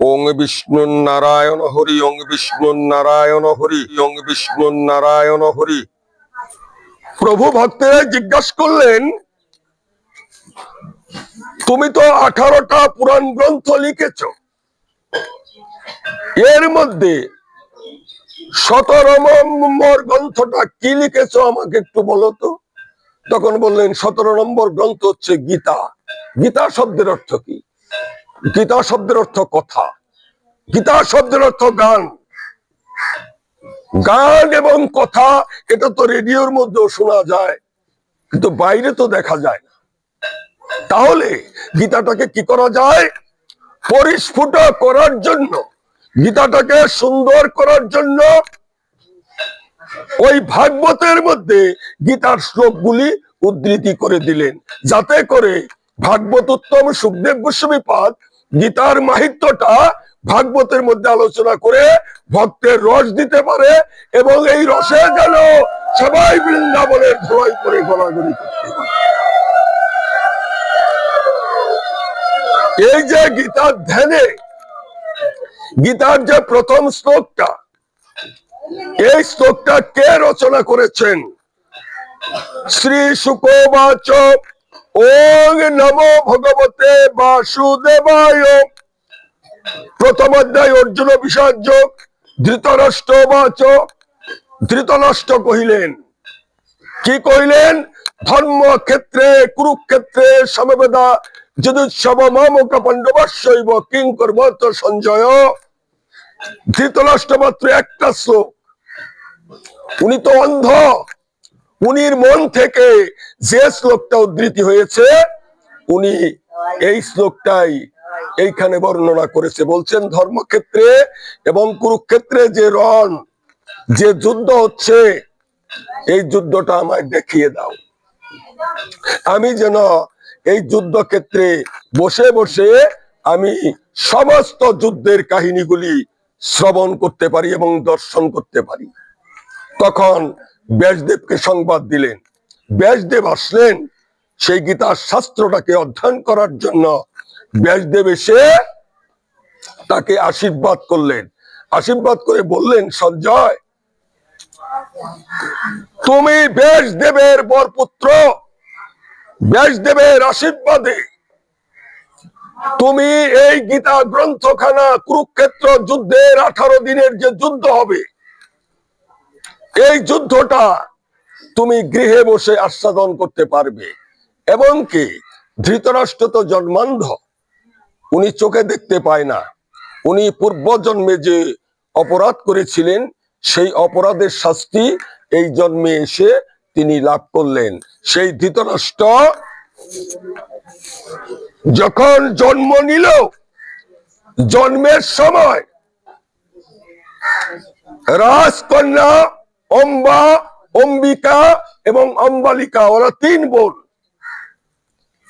ওং বিষ্ণু নারায়ণ হরি, ওং বিষ্ণু নারায়ণ হরি, ওং বিষ্ণু নারায়ণ হরি। প্রভু ভক্তেরা জিজ্ঞাসা করলেন, তুমি তো আঠারোটা পুরাণ গ্রন্থ লিখেছ। এর মধ্যে সতেরো নম্বর গ্রন্থটা কি লিখেছ আমাকে একটু বলো তো? তখন বললেন, সতেরো নম্বর গ্রন্থ হচ্ছে গীতা। গীতা শব্দের অর্থ কি? গীতা শব্দের অর্থ কথা। গীতা শব্দের অর্থ গান। গান এবং কথা, এটা তো রেডিওর মধ্যেও শোনা যায়, কিন্তু বাইরে তো দেখা যায় না। তাহলে গীতাটাকে কি করা যায়? পরিস্ফুট করার জন্য, গীতাটাকে সুন্দর করার জন্য ওই ভাগবতের মধ্যে গীতার শ্লোকগুলি উদ্ধৃতি করে দিলেন, যাতে করে ভাগবত উত্তম সুখদেব গোস্বামী পাদ গীতার মাহিত্যটা ভাগবতের মধ্যে আলোচনা করে ভক্তের রস দিতে পারে এবং এই রসে যেন সবাই বৃন্দাবনের ধোয়াই করে গড়াগড়ি করতে এই যে গীতার ধ্যানে, গীতার যে প্রথম শ্লোকটা, এই শ্লোকটা কে রচনা করেছেন? শ্রী শুকোবাচ ওং নমো ভগবতে বাসুদেবায়। প্রথম অধ্যায় অর্জুন বিষার্য ধৃতরাষ্ট্র বাচ। ধৃতরাষ্ট্র কহিলেন, কি কহিলেন? ধর্ম ক্ষেত্রে, কুরুক্ষেত্রে সমবেদা, যদুৎসব মামক পাণ্ডবাস্যইব কিং করবত সঞ্জয়। ধৃতরাষ্ট্র মাত্র একটা শ্লোক। উনি তো অন্ধ। উনির মন থেকে যে শ্লোকটা উদ্ধৃতি হয়েছে, উনি এই শ্লোকটাই এইখানে বর্ণনা করেছে। বলছেন, ধর্মক্ষেত্রে এবং কুরুক্ষেত্রে যে রণ, যে যুদ্ধ হচ্ছে, এই যুদ্ধটা আমায় দেখিয়ে দাও। আমি যেন এই যুদ্ধক্ষেত্রে বসে বসে আমি সমস্ত যুদ্ধের কাহিনীগুলি শ্রবণ করতে পারি এবং দর্শন করতে পারি। তখন ব্যাসদেবকে সংবাদ দিলেন। ব্যাসদেব আসলেন, সেই গীতার শাস্ত্রটাকে অধ্যয়ন করার জন্য। ব্যাসদেব এসে তাকে আশীর্বাদ করলেন। আশীর্বাদ করে বললেন, সঞ্জয়, তুমি ব্যাসদেবের বরপুত্র। ব্যাসদেবের আশীর্বাদে তুমি এই গীতা গ্রন্থখানা কুরুক্ষেত্র যুদ্ধের আঠারো দিনের যে যুদ্ধ হবে এই যুদ্ধটা তুমি গৃহে বসে আস্বাদন করতে পারবে। এবং কি, ধৃতরাষ্ট্র তো জন্মান্ধ, উনি চোখে দেখতে পায় না। উনি পূর্বজন্মে যে অপরাধ করেছিলেন, সেই অপরাধের শাস্তি এই জন্মে এসে তিনি লাভ করলেন। সেই ধৃতরাষ্ট্র যখন জন্ম নিল, জন্মের সময় রাজকন্যা অম্বা, অম্বিকা এবং অম্বালিকা, ওরা তিন বোন।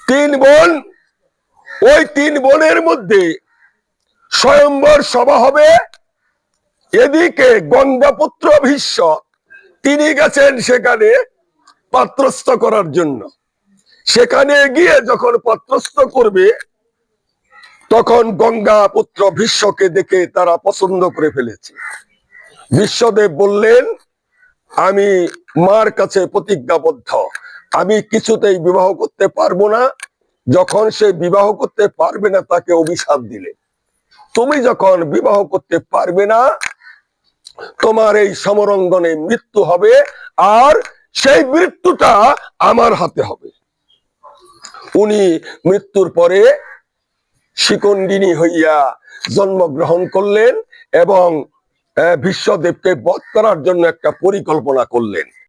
তিন বোন, ওই তিন বোনের মধ্যে স্বয়ম্বর সভা হবে। এদিকে গঙ্গাপুত্র ভীষ্ম, তিনি গেছেন সেখানে পাত্রস্থ করার জন্য। সেখানে গিয়ে যখন পাত্রস্থ করবে, তখন গঙ্গা পুত্র ভীষ্মকে দেখে তারা পছন্দ করে ফেলেছে। বিশ্বদেব বললেন আমি মার কাছে প্রতিজ্ঞাবদ্ধ। আমি কিছুতেই বিবাহ করতে পারব না। যখন সে বিবাহ করতে পারবে না, তাকে অভিশাপ দিলে। তুমি যখন বিবাহ করতে পারবে না, তোমার এই সমরঙ্গনে মৃত্যু হবে আর সেই মৃত্যুটা আমার হাতে হবে। উনি মৃত্যুর পরে শিকন্ডিনী হইয়া জন্মগ্রহণ করলেন এবং বিশ্বদেবকে বধ করার জন্য একটা পরিকল্পনা করলেন।